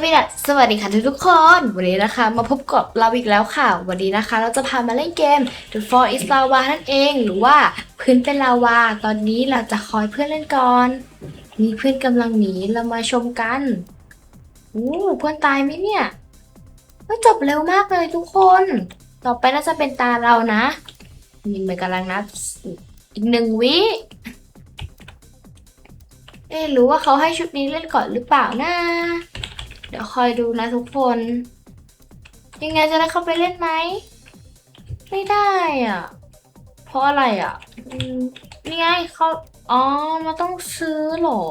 วัสดีค่ะสวัสดีค่ะทุกๆคน วันนี้นะคะ มาพบกับเราอีกแล้วค่ะ วันนี้นะคะ เราจะพามาเล่นเกม The f o r is Lava นั่นเองหรือว่าพื้นเป็นลาวา ตอนนี้เราจะคอยเพื่อนเล่นก่อน มีเพื่อนกำลังหนีเรามาชมกันโอ้เพื่อนตายไหมเนี่ยก็จบเร็วมากเลยทุกคน ต่อไปน่าจะเป็นตาเรานะนี่มันกำลังนับอีกหนึ่งวิเอ๊ะหรือว่าเขาให้ชุดนี้เล่นก่อนหรือเปล่านะ เดี๋ยวคอยดูนะทุกคน ยังไงจะได้เข้าไปเล่นไหม ไม่ได้อะ เพราะอะไรอะนี่ไงเขาอ๋อมันต้องซื้อหรอ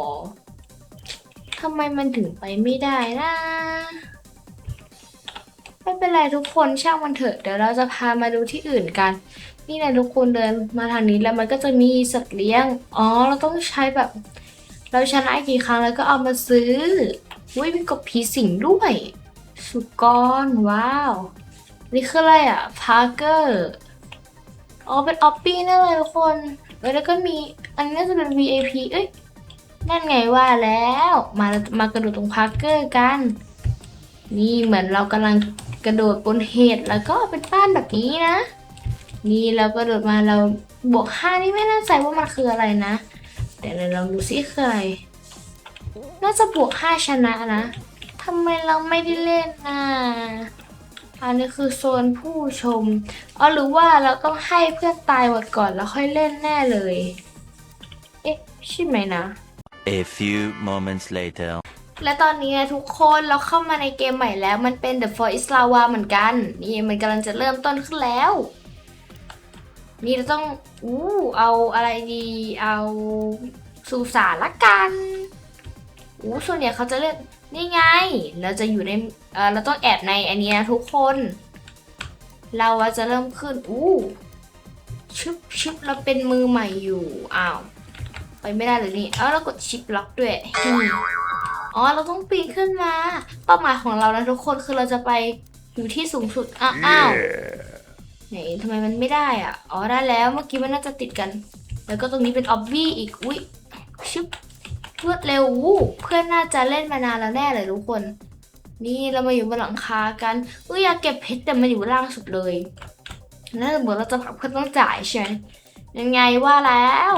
ทำไมมันถึงไปไม่ได้นะไม่เป็นไรทุกคนช่างมันเถอะเดี๋ยวเราจะพามาดูที่อื่นกัน นี่นะทุกคนเดินมาทางนี้แล้วมันก็จะมีสัตว์เลี้ยง อ๋อ เราต้องใช้แบบ เราชนะกี่ครั้งแล้วก็เอามาซื้อ อุ้ยมีกบผีสิงด้วย สุกรว้าว นี่คืออะไรอะพาร์เกอร์อ๋อเป็นออปปี้นั่นเลยทุกคนแล้วก็มีอันนี้จะเป็น VIP เอ้ยนั่นไงว่าแล้ว มามากระโดดตรงพาร์เกอร์กัน นี่เหมือนเรากำลังกระโดดบนเห็ดแล้วก็เป็นบ้านแบบนี้นะ นี่เรากระโดดมาเราบวกห้านี่ไม่แน่ใจว่ามันคืออะไรนะเดี๋ยวเราลองดูซิคืออะไร น่าจะบวกห้าชนะนะทำไมเราไม่ได้เล่นน่ะอันนี้คือโซนผู้ชมอ๋อหรือว่าเราต้องให้เพื่อนตายหมดก่อนแล้วค่อยเล่นแน่เลย เอ๊ะใช่ไหมนะ A few moments later. และตอนนี้ทุกคนเราเข้ามาในเกมใหม่แล้ว มันเป็น The For is Lava เหมือนกัน นี่มันกำลังจะเริ่มต้นขึ้นแล้ว นี่เราต้องอู้เอาอะไรดี เอาสุสานละกัน อู้ส่วนใหญ่เขาจะเล่นนี่ไง เราจะอยู่ในเออเราต้องแอบในอันนี้นะทุกคน เราจะเริ่มขึ้นอู้ชึบชึบเราเป็นมือใหม่อยู่อ้าวไปไม่ได้เลยนี่เอ้าเรากดชิปล็อกด้วยอ๋อเราต้องปีนขึ้นมา เป้าหมายของเรานะทุกคนคือเราจะไปอยู่ที่สูงสุดอ้าวไหนทำไมมันไม่ได้อะอ๋อได้แล้วเมื่อกี้มันน่าจะติดกัน แล้วก็ตรงนี้เป็นออบบี้อีกอุ้ย รวดเร็วอู้เพื่อนน่าจะเล่นมานานแล้วแน่เลยทุกคน นี่เรามาอยู่บนหลังคากันอุ้ยอยากเก็บเพชรแต่มันอยู่ล่างสุดเลยน่าจะเหมือนเราจะผักเพื่อนต้องจ่ายใช่ไหมยังไงว่าแล้ว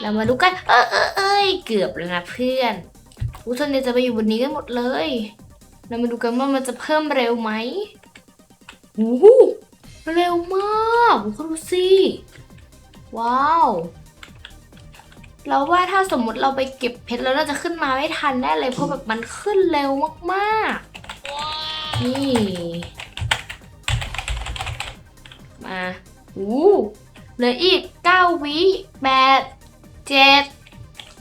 เรามาดูกันเออเออเอ้ยเกือบแล้วนะเพื่อนอู้ส่วนใหญ่จะไปอยู่บนนี้กันหมดเลย เรามาดูกันว่ามันจะเพิ่มเร็วไหมโอ้โหเร็วมากคุณดูสิว้าว เราว่าถ้าสมมติเราไปเก็บเพชรแล้วเราจะขึ้นมาไม่ทันแน่เลยเพราะแบบมันขึ้นเร็วมากๆ นี่ มาอู้เหลืออีก 9 วิแปดเจ็ด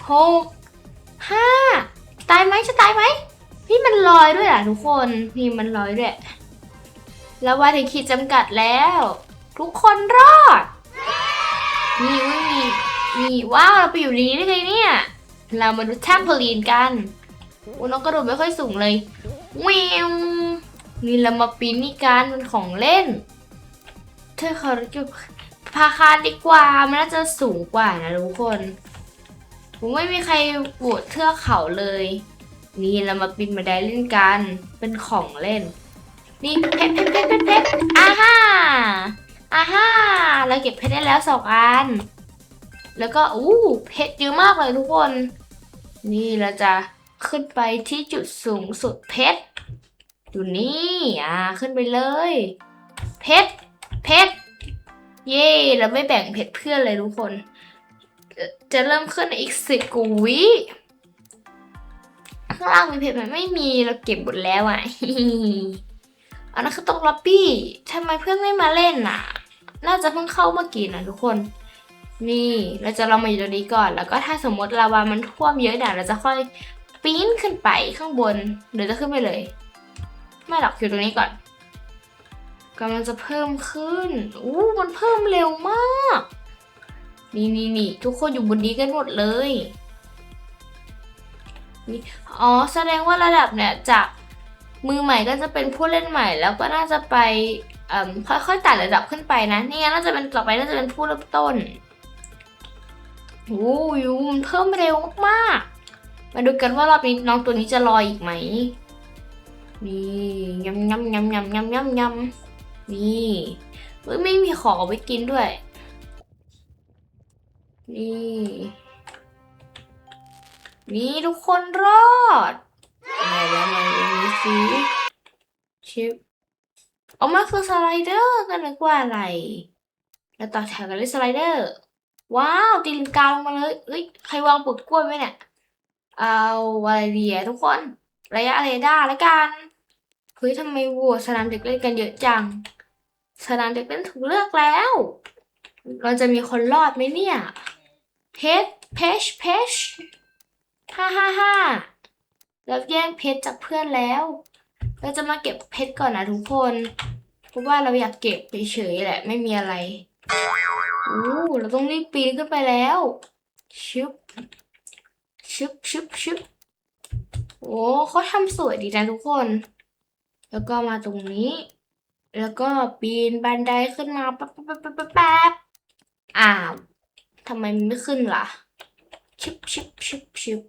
หกห้าตายไหมจะตายไหมพี่มันลอยด้วยอะทุกคนนี่มันลอยด้วย แล้วว่าถึงขีดจำกัดแล้ว ทุกคนรอด นี่อุ้ย มีมีว้าวเราไปอยู่ในนี้ได้ไงเนี่ย เรามาดูแทมเพลีนกันอุน้องกระโดดไม่ค่อยสูงเลยวิวนี่เรามาปีนนี่กันมันของเล่น เธอขอจุพาคารดีกว่ามันน่าจะสูงกว่านะทุกคนผมไม่มีใครโหวตเทือกเขาเลย นี่เรามาปีนบันได้เล่นกัน เป็นของเล่น นี่เพชรเพชรเพชรเพชรเพชรอ่าฮ่าอ่าฮ่าเราเก็บเพชรได้แล้วสองอัน แล้วก็อู้เพชรเยอะมากเลยทุกคน นี่เราจะขึ้นไปที่จุดสูงสุดเพชรอยู่นี่อ่าขึ้นไปเลย เพชรเพชรเย่เราไม่แบ่งเพชรเพื่อนเลยทุกคน จะเริ่มขึ้นอีกสิบกว่าวิข้างล่างมีเพจมันไม่มีเราเก็บหมดแล้วอะอันนั้นคือตรงล็อบบี้ทำไมเพื่อนไม่มาเล่นน่ะ น่าจะเพิ่งเข้าเมื่อกี้นะทุกคน นี่เราจะลองมาอยู่ตรงนี้ก่อน แล้วก็ถ้าสมมติลาวามันท่วมเยอะเดี๋ยวเราจะค่อยปีนขึ้นไปข้างบนเดี๋ยวจะขึ้นไปเลย ไม่หรอกอยู่ตรงนี้ก่อนกำลังจะเพิ่มขึ้นอู้มันเพิ่มเร็วมาก นี่นี่นี่ทุกคนอยู่บนนี้กันหมดเลยนี่อ๋อแสดงว่าระดับเนี่ยจากมือใหม่ก็จะเป็นผู้เล่นใหม่ แล้วก็น่าจะไปค่อยๆไต่ระดับขึ้นไปนะนี่งั้นน่าจะเป็นต่อไปน่าจะเป็นผู้เริ่มต้น โอ้ยมันเพิ่มเร็วมากมาดูกันว่ารอบนี้น้องตัวนี้จะลอยอีกไหม นี่ยำยำยำยำยำยำยำนี่เฮ้ยไม่มีของเอาไว้กินด้วย นี่ นี่ทุกคนรอดไหนแล้วไหนดูสิชิปออกมาคือสไลเดอร์กันนึกว่าอะไร แล้วต่อแถวกันเลยสไลเดอร์ ว้าวตีลังกาลงมาเลยเอ้ยใครวางปลดกล้วยไว้เนี่ย เอาอะไรดีอะทุกคน ระยะเรดาร์แล้วกันเฮ้ยทำไมวัวสนามเด็กเล่นกันเยอะจัง สนามเด็กเล่นถูกเลือกแล้ว เราจะมีคนรอดไหมเนี่ยเพชรเพชรเพชรฮ่าฮ่าฮ่าเราแย่งเพชรจากเพื่อนแล้ว เราจะมาเก็บเพชรก่อนนะทุกคน เพราะว่าเราอยากเก็บเฉยๆแหละไม่มีอะไร อู้เราต้องรีบปีนขึ้นไปแล้ว ชึบ ชึบชึบชึบโอ้เขาทำสวยดีนะทุกคน แล้วก็มาตรงนี้ แล้วก็ปีนบันไดขึ้นมาแป๊บแป๊บแป๊บแป๊บแป๊บอ้าวทำไมมันไม่ขึ้นล่ะชึบชึบชึบชึบ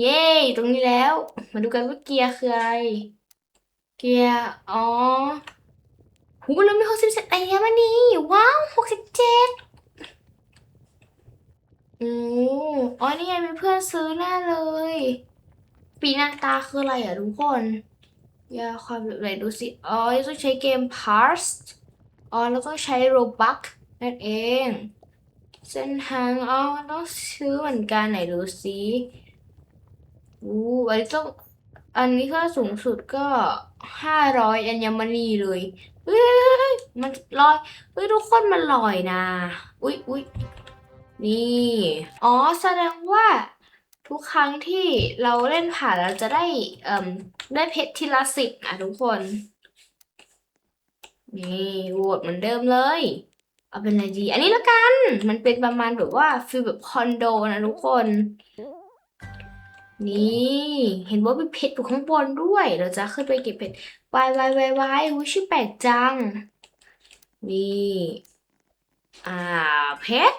เย้ตรงนี้แล้ว มาดูกันว่าเกียร์คืออะไร เกียร์ อ๋อ หูเรามีหกสิบเจ็ดไอ้ยมานี่ว้าวหกสิบเจ็ดอืมอ๋อนี่ไงมีเพื่อนซื้อแน่เลย ปีหน้าตาคืออะไรอะทุกคนยาความแบบไหนดูสิ อ๋อต้องใช้เกม Pars อ๋อ แล้วต้องใช้ Robux นั่นเอง เส้นทาง อ๋อ ต้องซื้อเหมือนกันไหนดูสิอู้อันนี้ต้อง อันนี้ก็สูงสุดก็ห้าร้อยอัญมณีเลยเฮ้ยมันลอยเฮ้ยทุกคนมันลอยนะ อุ๊ยอุ๊ยนี่ อ๋อแสดงว่าทุกครั้งที่เราเล่นผ่านเราจะได้เอ่มได้เพชรทีละสิบนะทุกคน นี่โหวตเหมือนเดิมเลย เอาเป็นอะไรดี อันนี้และกัน มันเป็นประมาณแบบว่าฟีลแบบคอนโดนะทุกคน นี่เห็นว่ามีเพชรอยู่ข้างบนด้วย เราจะขึ้นไปเก็บเพชรวายวายวายวายอุ้ยชื่อแปลกจัง นี่อ่าเพชร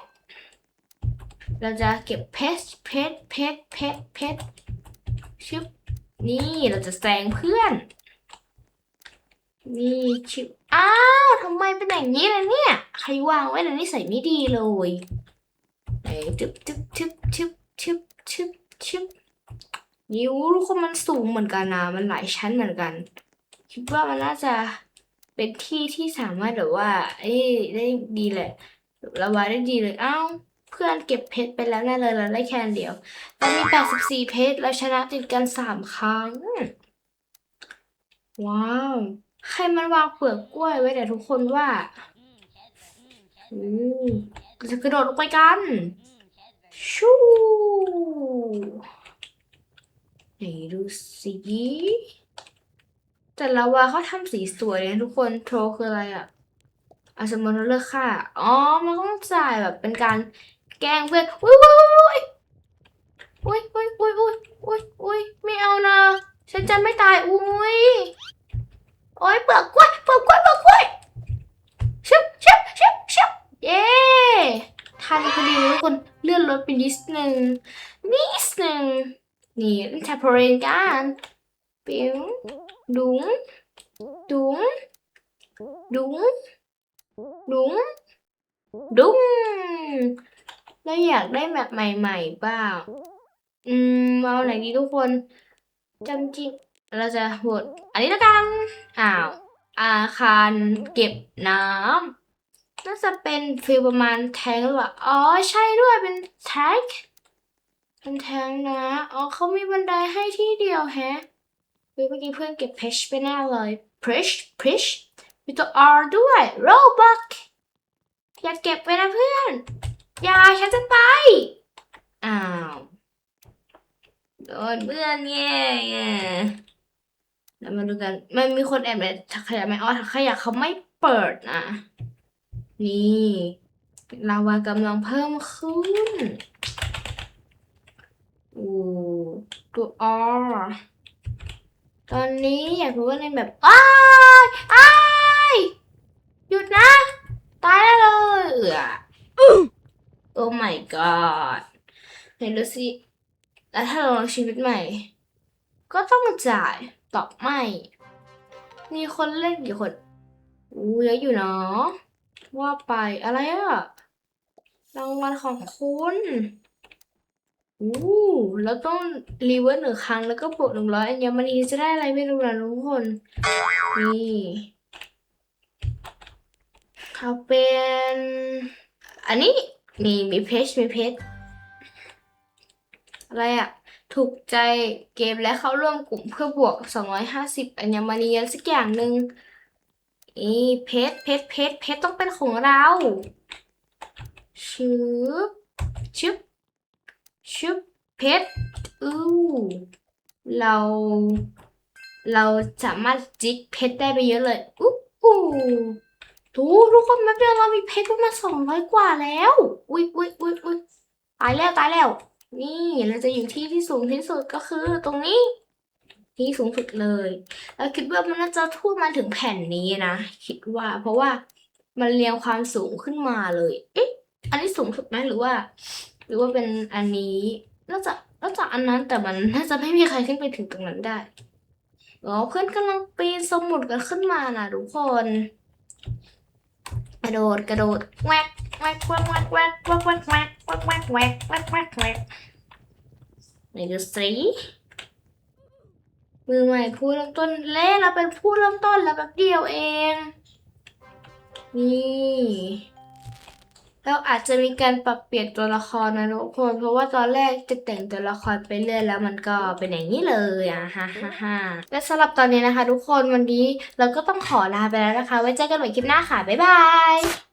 เราจะเก็บเพชรเพชรเพชรเพชรเพชรชึบนี่เราจะแซงเพื่อน นี่ชึบอ้าวทำไมเป็นอย่างนี้ล่ะเนี่ย ใครวางไว้ในนิสัยไม่ดีเลยไหนจึบจึบจึบจึบจึบจึบจึบ นิ้วทุกคนมันสูงเหมือนกันนะมันหลายชั้นเหมือนกัน คิดว่ามันน่าจะเป็นที่ที่สามารถแบบว่า เอ้ยได้ดีแหละระบายได้ดีเลยเอ้าเพื่อนเก็บเพชรไปแล้วแน่เลยเราได้แค่เดียว ตอนนี้แปดสิบสี่เพชรเราชนะติดกันสามครั้ง ว้าวใครมันวางเปลือกกล้วยไว้แต่ยทุกคนว่าอู้จะกระโดดลงไปกัน ชู ไหนดูสิแต่ละว่าเขาทำสีสวยเลยทุกคนโทรคืออะไรอะอาสมมติเราเลือกค่าอ๋อ มันต้องจ่ายแบบเป็นการแกล้งเพื่อนอุ้ยอุ้ยอุ้ยอุ้ยอุ้ยอุ้ยอุ้ยอุ้ยไม่เอานะ ฉันจะไม่ตายอุ้ยโอ้ยเปลือกกล้วยเปลือกกล้วยเปลือกกล้วยชึบชึบชึบชึบเย้ทันพอดีทุกคนเลื่อนรถไปนิดนึงนิดนึง นี่เล่นแทปเรนกันปิ้วดุงดุงดุงดุงดุงแล้วอยากได้แบบใหม่ๆบ้าง อืมเอาไหนดีทุกคนจำจริงเราจะโหวตอันนี้แล้วกัน อ้าว อาคารเก็บน้ำน่าจะเป็นฟีลประมาณแทงหรือเปล่า อ๋อ ใช่ด้วยเป็นแท็ก เป็นแทงนะ อ๋อเขามีบันไดให้ที่เดียวแฮะเฮ้ยเมื่อกี้เพื่อนเก็บเพชไปแน่เลยเพชเพชมีตัว R ด้วยโรบักอย่าเก็บไว้นะเพื่อน อย่าฉันจะไป อ้าว โดนเพื่อนแย่แย่แล้วมาดูกัน มันมีคนแอบในถังขยะไหมอ๋อถังขยะเขาไม่เปิดนะ นี่ลาวากำลังเพิ่มขึ้น ตัว R ตอนนี้อยากรู้ว่าในแบบอ้ายอ้ายหยุดนะ ตายแล้วเลยเออโอ้ my god ไหนดูสิแล้วถ้าเราลองชีวิตใหม่ ก็ต้องจ่ายตอบไม่ มีคนเล่นกี่คนอู้เยอะอยู่เนาะว่าไปอะไรอะรางวัลของคุณ อู้แล้วต้องรีเวิร์สหนึ่งครั้งแล้วก็บวกหนึ่งร้อยอัญมณีจะได้อะไรไม่รู้นะทุกคน นี่เอาเป็น อันนี้มีมีเพจมีเพจอะไรอะถูกใจเกมและเข้าร่วมกลุ่มเพื่อบวก 250 อัญมณีสักอย่างหนึ่งนี่เพจเพจเพจเพจต้องเป็นของเราชึบชึบ ชึบเพจอู้เรา เราสามารถจิกเพชรได้ไปเยอะเลยอู้หูดูทุกคนแป๊บเดียวเรามีเพชรประมาณสองร้อยกว่าแล้ว อุ้ยอุ้ยอุ้ยอุ้ยตายแล้วตายแล้ว นี่เราจะอยู่ที่ที่สูงที่สุดก็คือตรงนี้ ที่สูงสุดเลยแล้วคิดว่ามันน่าจะทั่วมาถึงแผ่นนี้นะคิดว่า เพราะว่ามันเรียงความสูงขึ้นมาเลย เอ๊ะ อันนี้สูงสุดไหมหรือว่า หรือว่าเป็นอันนี้น่าจะน่าจะอันนั้นแต่มันน่าจะไม่มีใครขึ้นไปถึงตรงนั้นได้อ๋อเพื่อนกำลังปีนสมุดกันขึ้นมานะทุกคน กระโดดกระโดดแวกแวกแวกแวกแวกแวกแวกแวกแวกแวกแวกแวกแวกแวกไหนดูสิมือใหม่ผู้เริ่มต้นเล่เราเป็นผู้เริ่มต้นแล้วแป๊บเดียวเอง นี่ แล้วอาจจะมีการปรับเปลี่ยนตัวละครนะทุกคนเพราะว่าตอนแรกจะแต่งตัวละครไปเรื่อยแล้วมันก็เป็นอย่างนี้เลยอะฮ่าฮ่าฮ่าและสำหรับตอนนี้นะคะ ทุกคนวันนี้เราก็ต้องขอลาไปแล้วนะคะ ไว้เจอกันใหม่คลิปหน้าค่ะบ๊ายบาย